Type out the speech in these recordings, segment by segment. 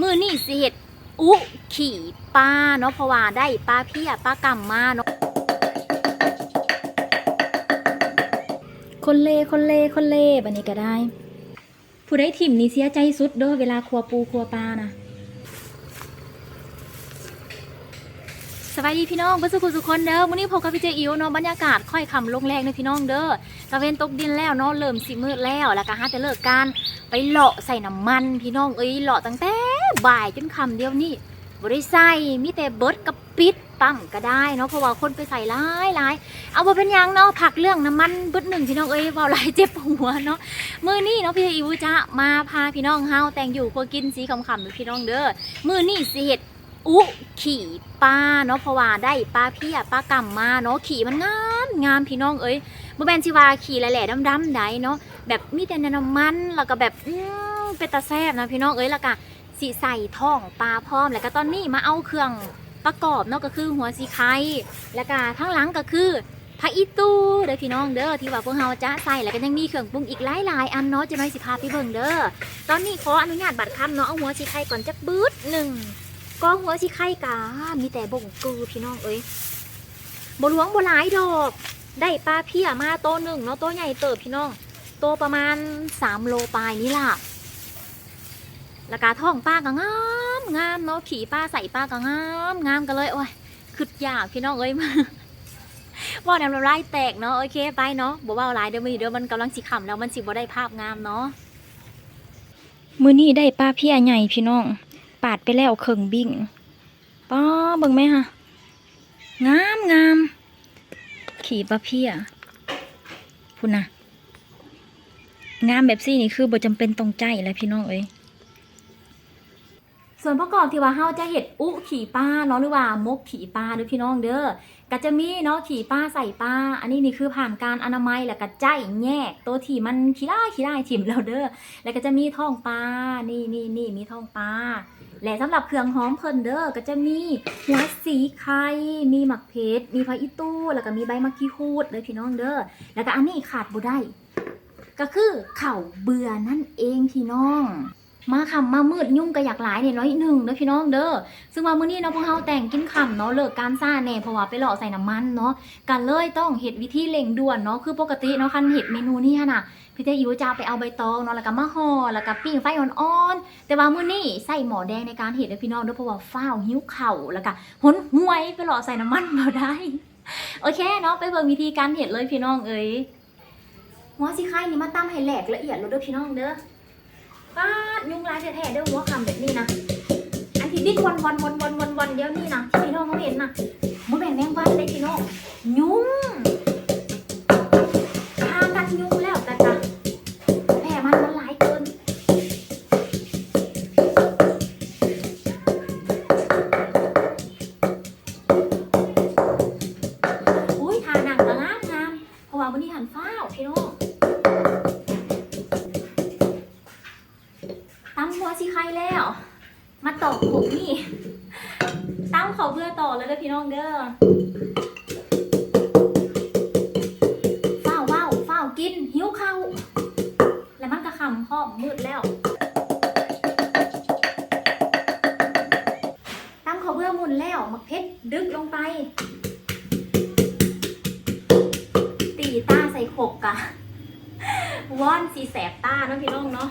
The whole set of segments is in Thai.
มือนี่สิเห็ดอุขี่ปลาเนาะเพราะว่าได้ปลาเพียปลากำมาเนาะคนเลคนเลคนเลบันนี้ก็ได้ ผู้ได้ถิ่มนี่เสียใจสุดเด้อเวลาครัวปูครัวปลานะ สวัสดีพี่น้องเพื่อนสุขุสุขคนเด้อวันนี้พบกับพี่เจอิ๋วเนาะบรรยากาศค่อยคำลงแรงเด้อพี่น้องเด้อตะเวนตกดินแล้วเนาะเริ่มสิมืดแล้วแล้วก็หาแต่เลิกการไปเลาะใส่น้ำมันพี่น้องเอ้ยเลาะตั้งแต่บ่ายจนคำเดียวนี่บ่ได้ใส่มีแต่เบิร์ดกับปิดปั๊มก็ได้เนาะเพราะว่าคนไปใส่หลายหลายเอาบ่เป็นยังเนาะผักเรื่องน้ำมันเบิดหนึ่งพี่น้องเอ้ยเว้าหลายเจ็บหัวเนาะมือนี่เนาะพี่อิวจะมาพาพี่น้องเฮาแต่งอยู่ครัวกินสีคำๆหรือพี่น้องเด้อมือนี่สิเฮ็ด อุขี่ปลาเนาะเพราะว่าได้ปลาเพียปลากำมาเนาะขี่มันงามงามพี่น้องเอ้ยบ่แมนสิว่าขี่แหล่ๆดำๆใดเนาะแบบมีแต่น้ำมันแล้วก็แบบอื้อเป็นตาแซ่บนะพี่น้องเอ้ยแล้วก็สิใส่ท้องปลาพร้อม แล้วก็ตอนนี้มาเอาเครื่องประกอบเนาะก็คือหัวสีไข่แล้วก็ทั้งหลังก็คือผักอีตูเด้อพี่น้องเด้อที่ว่าพวกเราจะใส่แล้วก็ยังมีเครื่องปรุงอีกหลายหลายอันเนาะจะไม่สิพาพี่เบิ่งเด้อตอนนี้ขออนุญาตบัตรคำเนาะเอาหัวชีไข่ก่อนจักบืดหนึ่ง ก็หัวชีไข่กา มีแต่บ่งกือพี่น้องเอ้ยบ่หลวงบ่หลายดอก ได้ปลาเพียมาโตหนึ่งเนาะโตใหญ่เติบพี่น้อง โตประมาณสามโลปลายนี่ล่ะแล้วก็ท้องปลาก็งามงามเนาะขี่ปลาใส่ปลาก็งามงามกันเลยโอ้ยคึดอยากพี่น้องเอ้ยว่าแนวเราไล่แตกเนาะโอเคไปเนาะบอกว่าลายเดี๋ยวมือเดี๋ยวมันกำลังสิขำแล้วมันสิบ่ได้ภาพงามเนาะมือนี้ได้ปลาเพียใหญ่พี่น้อง ปาดไปแล้วเคิงบิ่งป้อเบิ่งไหมฮะงามงามขี่ปะเพียพุ่นนะงามแบบซี่นี่คือบ่จำเป็นตรงใจแล้วพี่น้องเอ้ย ส่วนประกอบที่ว่าเฮาจะเห็ดอุขี่ปลาเนาะหรือว่ามกขี่ปลาเด้อพี่น้องเด้อก็จะมีเนาะขี่ป้าใส่ป้า อันนี้นี่คือผ่านการอนามัยแล้วก็ใจแยกตัวที่มันขี้ได้ขี้ได้ถิ่มแล้วเด้อแล้วก็จะมีท้องปลานี่นี่นี่มีท้องปลาและสำหรับเครื่องหอมเพิ่นเด้อก็จะมีหัวสีไข่มีหมักเพชรมีผักอีตู้ แล้วก็มีใบมะกี้ฮูดเลยพี่น้องเด้อแล้วก็อันนี้ขาดบ่ได้ก็คือเข้าเบื่อนั่นเองพี่น้อง มาคำมามืดยุ่งก็อยากหลายเนี่ยน้อยหนึ่งเด้อพี่น้องเด้อซึ่งว่ามื้อนี้เนาะพวกเฮาแต่งกินคำเนาะเลิกการซ่าแน่เพราะว่าไปหล่อใส่น้ำมันเนาะกันเลยต้องเฮ็ดวิธีเร่งด่วนเนาะคือปกติเนาะคันเฮ็ดเมนูนี่น่ะพี่เตอิวจะไปเอาใบตองเนาะแล้วก็มาห่อแล้วก็ปิ้งไฟอ่อนๆแต่ว่ามื้อนี้ใส่หมอแดงในการเฮ็ดเด้อพี่น้องเด้อเพราะว่าฟ้าวหิ้วเข้าแล้วก็หนหวยไปหล่อใส่น้ำมันบ่ได้โอเคเนาะไปเบิ่งวิธีการเฮ็ดเลยพี่น้องเอ้ยหัวสิไข่นี่มาตำให้แหลกละเอียดเลยเด้อพี่น้องเด้อายแท้ๆเด้อหัวคำแบบนี้นะอันที่ดิ้นวันวันวันวันวันวันเดียวนี่นะที่พี่น้องเขาเห็นนะบ่แม่นแมงวันเลยพี่น้องยุง วสิไข่แล้ว มาตอกผมนี่ ตั้งเขาเพื่อต่อเลยเด้อพี่น้องเด้อฝ้าวว้าวฝ้าวกิน หิวข้าวแล้วมันก็คำพ่อมมืดแล้วตั้งเขาเพื่อมุนแล้วมักเพชรดึกลงไป ตีตาใส่ขกกะว่อนสีแสบตาเนาะพี่น้องเนาะ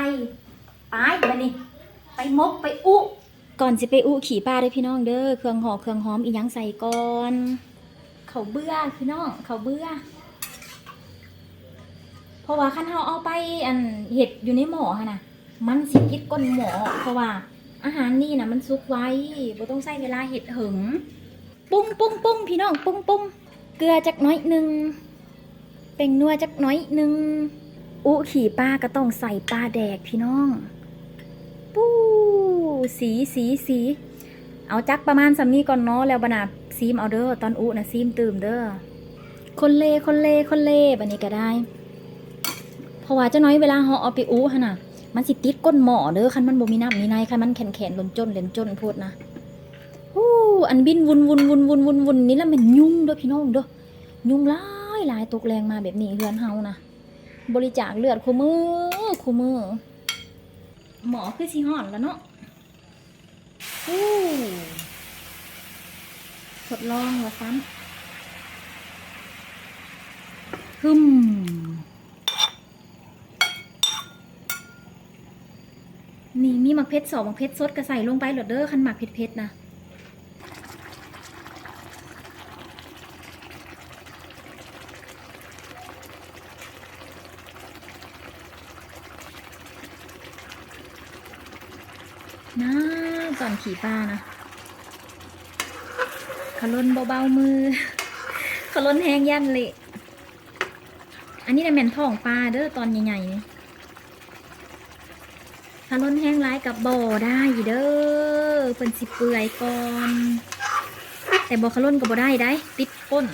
ไปบัดนี้ ไปมกไปอุก่อนสิไปอุขี่ปลาเด้อพี่น้องเด้อเครื่องหอเครื่องหอมอีหยังใส่ก่อนเขาเบื่อพี่น้องเขาเบื่อเพราะว่าคันเฮาเอาไปอันเห็ดอยู่ในหม้อหั่นน่ะมันสิกิดก้นหม้อเพราะว่า อาหารนี่นะมันซุกไว้บ่ต้องใช้เวลาเห็ดหึงปุ้งปุ้งปุ้งพี่น้องปุ้งปุ้งเกลือจักน้อยหนึ่งเป็งนัวจักน้อยหนึ่ง อุขี่ปลาก็ต้องใส่ปลาแดกพี่น้อง ปู้สีสีสีเอาจักประมาณสำนี้ก่อนเนาะแล้วบนาซีมเอาเด้อตอนอุนะซีมตื่มเด้อคนเล่คนเล่คนเล่บันนี้ก็ได้ เพราะว่าเจ้าน้อยเวลาเฮาเอาไปอู้หั่นน่ะ มันสิติดก้นหม้อเด้อคันมันบ่มีน้ำมีในคันมันแข็งๆหล่นจนเหล่นจนโพดนะฮู้อันบินวนวนวนวนวนวนนี่แล้วมันยุ่งเด้อพี่น้องเด้อยุ่งหลายหลายตกแรงมาแบบนี้เฮือนเฮานะ บริจาคเลือดคู่มือคู่มือ หมอคือสิฮ้อนแล้วเนาะฮู้ทดลองว่าซ้ำฮึมมีมีหมักเพชรสองหมักเพชรสดก็ใส่ลงไปโหลดเด้อคันหมักเพชรเพชรนะ น่าก่อนขี่ปลานะขลนเบาๆมือขลนแห้งยันเละอันนี้น่ะแม่นท้องปลาเด้อตอนใหญ่ๆนี่ถ้าล้นแห้งร้ายกับบ่อได้เด้อเพิ่นสิเปื่อยก่อนแต่บ่อขล้นกับบ่ได้ได้ ติดก้น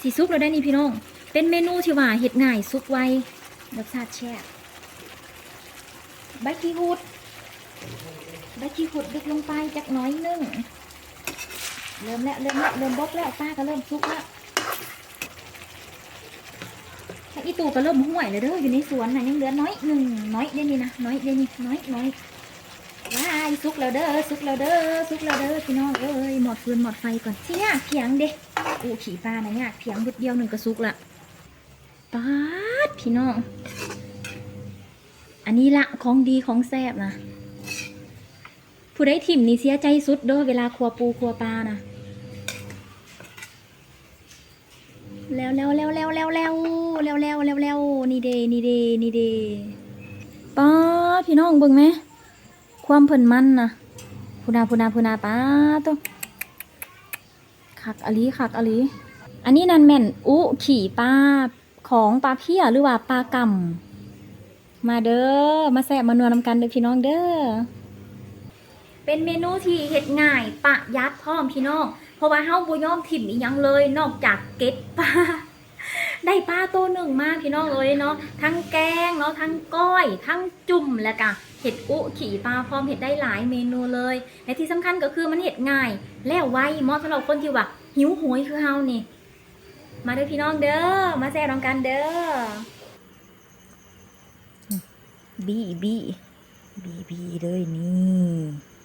สีซุปเราได้นี่พี่น้อง เป็นเมนูที่ว่าเฮ็ดง่ายซุปไวรสชาติแซ่บใบขี้หูด ใบขี้หูดดึกลงไปจักน้อยหนึงเริ่มแล้วเริ่มแล้วเริ่มบกแล้วป้าก็เริ่มซุกแล้วอีตูก็เริ่มห่วยเลยเด้ออยู่ในสวนน่ะยังเหลือน้อยหนึ่งน้อยเดี๋ยวนี้นะน้อยเดี๋ยวนี้น้อยน้อยว้ายสุกแล้วเด้อสุกแล้วเด้อสุกแล้วเด้อพี่น้องเอ้ยหมดฟืนหมดไฟก่อนที่ยากเพียงเด้อูขี่ปลานะยากเพียงบุดเดียวหนึ่งก็สุกละปาดพี่น้อง อันนี้ละของดีของแซ่บนะ ผู้ใดถิ่มนี่เสียใจสุดเด้อเวลาครัวปูครัวปลานะแล้วแล้วแล้วแล้วแล้วแล้วแล้วแล้วแล้วแล้วนี่เดนี่เดนี่เดป้าพี่น้องเบิ่งไหม ความเพิ่นมันนะพูนาพูนาพูนาป้าตัวคักอลีคักอลีอันนี้นันแม่นอุขี่ปลาของปลาเพี้ยหรือว่าปลากำมาเด้อมาแซ่บมานัวนำกันเด้อพี่น้องเด้อ เป็นเมนูที่เฮ็ดง่ายปะยัดพร้อมพี่น้อง เพราะว่าเฮาบ่ยอมถิ่มอีหยังเลย นอกจากเก็บปลาได้ปลาตัวหนึ่งมากพี่น้องเอ้ยเนาะทั้งแกงเนาะทั้งก้อย ทั้งจุ่มแล้วก็เห็ดอุขี่ปลาพร้อมเห็ดได้หลายเมนูเลย และที่สำคัญก็คือมันเห็ดง่าย แล้วไวเหมาะสำหรับคนที่ว่าหิวโหยคือเฮานี่ มาเด้อพี่น้องเด้อมาแซ่บน้องกันเด้อบีบีบีบีเลยนี่